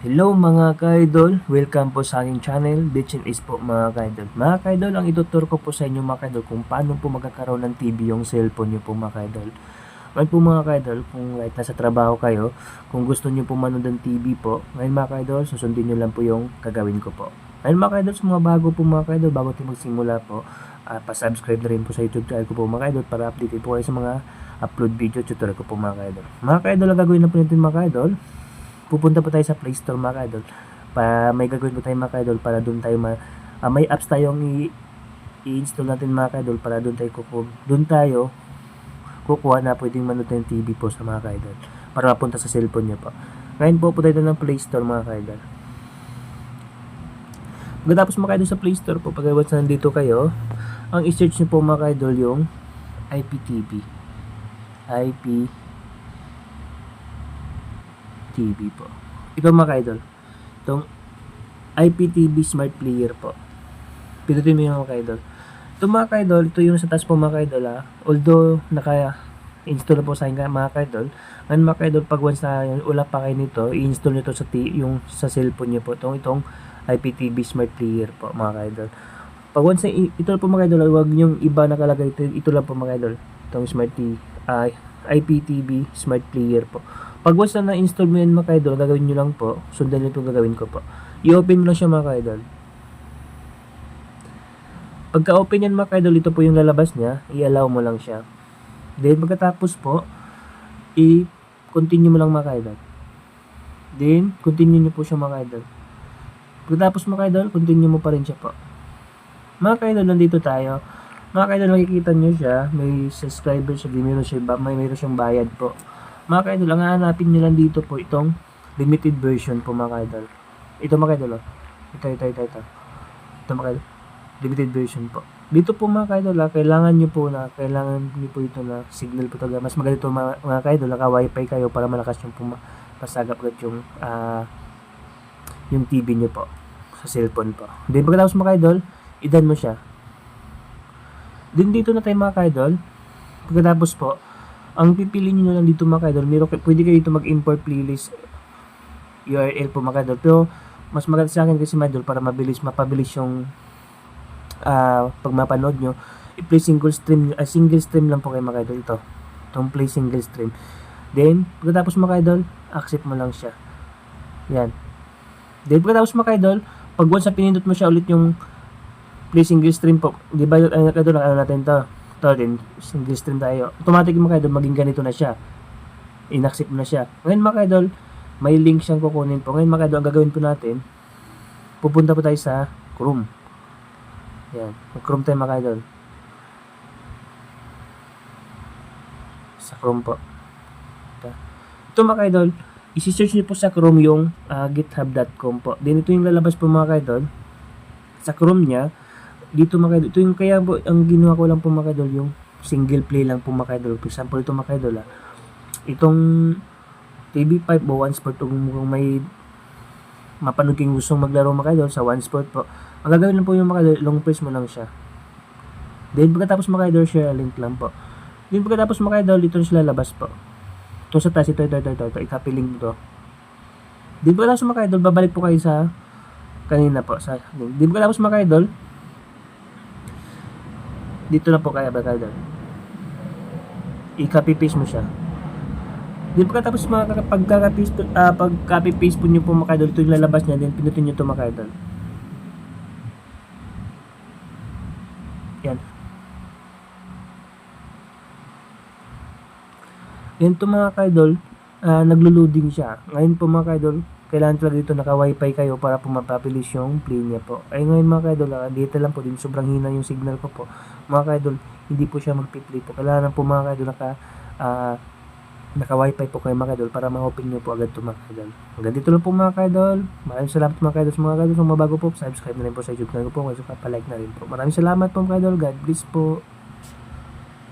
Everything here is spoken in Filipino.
Hello mga ka-idol, welcome po sa aking channel, Bitchin is po mga ka-idol. Mga ka-idol, ang itutur ko po sa inyo mga ka-idol kung paano po magkakaroon ng TV yung cellphone nyo po mga ka-idol. Ngayon po mga ka-idol, kung right nasa trabaho kayo, kung gusto nyo po manood ng TV po, ngayon mga ka-idol, susundin nyo lang po yung gagawin ko po. Ngayon mga ka-idol, sa mga bago po mga ka-idol, bago tayo magsimula po, ah, pa-subscribe na rin po sa YouTube channel ko po mga ka-idol para update po kayo sa mga upload video tutorial ko po mga ka-idol. Mga ka-idol, ang gagawin na po natin mga ka-idol, pupunta po tayo sa Play Store mga ka-idol. Pa, may gagawin po tayo mga ka-idol para doon tayo ma, ah, may apps tayong i-install natin mga ka-idol para doon tayo kuku doon tayo kukuha na pwedeng manood ng TV po sa mga ka-idol para mapunta sa cellphone niyo po. Ngayon po po tayo ng Play Store mga ka-idol. Pagkatapos mga ka-idol sa Play Store po, pag once nandito kayo, ang i-search niyo po mga ka-idol yung IPTV. IP TV po. Ito mga ka-idol. Itong IPTV Smart Player po. Pinutin mo yung mga ka-idol. Ito mga ka-idol, ito yung sa taas po mga ka-idol ha. Although naka-install na po sa akin mga ka-idol. Ngayon mga ka-idol, pag once na wala pa kayo nito, i-install nyo to sa, yung, sa cellphone nyo po. Itong, itong IPTV Smart Player po mga ka-idol. Pag once na, ito po mga ka-idol, huwag yung iba nakalagay ito, ito lang po mga ka-idol. Itong Smart T, ah, IPTV Smart Player po. Pag once na na-install mo yan mga ka-idol, gagawin nyo lang po, sundan nyo itong gagawin ko po. I-open mo lang siya mga ka-idol. Pagka-open yan mga ka-idol, ito po yung lalabas niya, i-allow mo lang siya. Then pagkatapos po, i-continue mo lang mga ka-idol. Then, continue nyo po siya mga ka-idol. Pagkatapos mga ka-idol, continue mo pa rin siya po. Mga ka-idol, nandito tayo. Mga ka-idol, makikita nyo siya, may subscriber siya, may meron, siya, may meron siyang bayad po. Mga ka-idol, ang hahanapin nyo lang dito po itong limited version po mga ka-idol. Ito mga ka-idol, oh. ito, ito, ito, ito. Ito mga ka-idol, limited version po. Dito po mga ka-idol, ah, kailangan nyo po na, kailangan nyo po ito na signal po talaga. Mas maganda ito mga, mga ka-idol, naka-wifi kayo para malakas yung puma, pasagap agad yung, ah, yung TV nyo po sa cellphone po. Then pagkatapos mga ka-idol, idan mo siya. Then dito na tayo mga ka-idol. Pagkatapos po, ang pipili nyo lang dito mga ka-idol, meron, pwede kayo dito mag-import playlist URL po mga ka-idol. Pero mas maganda sa akin kasi mga idol para mabilis, mapabilis yung ah pag mapanood nyo, i-play single stream, ah, single stream lang po kayo mga idol ito. Itong play single stream. Then, pagkatapos mga idol, accept mo lang siya. Yan. Then, pagkatapos mga idol, pag once na pinindot mo siya ulit yung play single stream po, di ba, ano ano natin to? To din, single stream tayo. Automatic mga idol, maging ganito na siya. In-accept na siya. Ngayon mga idol, may link siyang kukunin po. Ngayon mga idol, ang gagawin po natin, pupunta po tayo sa Chrome. Yan. Mag-Chrome tayo mga idol. Sa Chrome po. Ito, ito mga idol, isi-search niyo po sa Chrome yung ah, github.com po. Then ito yung lalabas po mga idol. Sa Chrome niya, dito mga idol, ito yung kaya po, ang ginawa ko lang po mga idol, yung single play lang po mga idol. For example, ito mga idol, ah, itong TV5 o One Sport kung kung may mapanood kayong gustong maglaro mga idol sa One Sport po. Ang gagawin lang po yung mga idol, long press mo lang siya. Then pagkatapos mga idol, share link lang po. Then pagkatapos mga idol, dito sila labas po. Ito sa taas, ito, ito, ito, ito, ito, i-copy link ito. Then pagkatapos mga idol, babalik po kayo sa kanina po, sa. Then pagkatapos mga idol, dito na po mga idol. I-copy paste mo siya. Then pagkatapos mga pagka-copy uh, pag copy paste po niyo po mga idol, ito yung lalabas niya, then pinutin niyo to mga idol. Yan. Yan to mga idol, uh, naglo-loading siya. Ngayon po mga idol, kailangan talaga dito naka-wifi kayo para po mapabilis yung play niya po. Ay ngayon mga idol, uh, data lang po din, sobrang hina yung signal ko po. Mga idol, hindi po siya mag-play po. Kailangan po mga idol naka uh, naka-wifi po kayo mga kadol para ma-open nyo po agad ito mga kadol. Hanggang dito lang po mga kadol. Maraming salamat mga kadol sa mga kadol. Kung mabago po, subscribe na rin po sa YouTube channel ko po. Kasi pa-like na rin po. Maraming salamat po mga kadol. God bless po.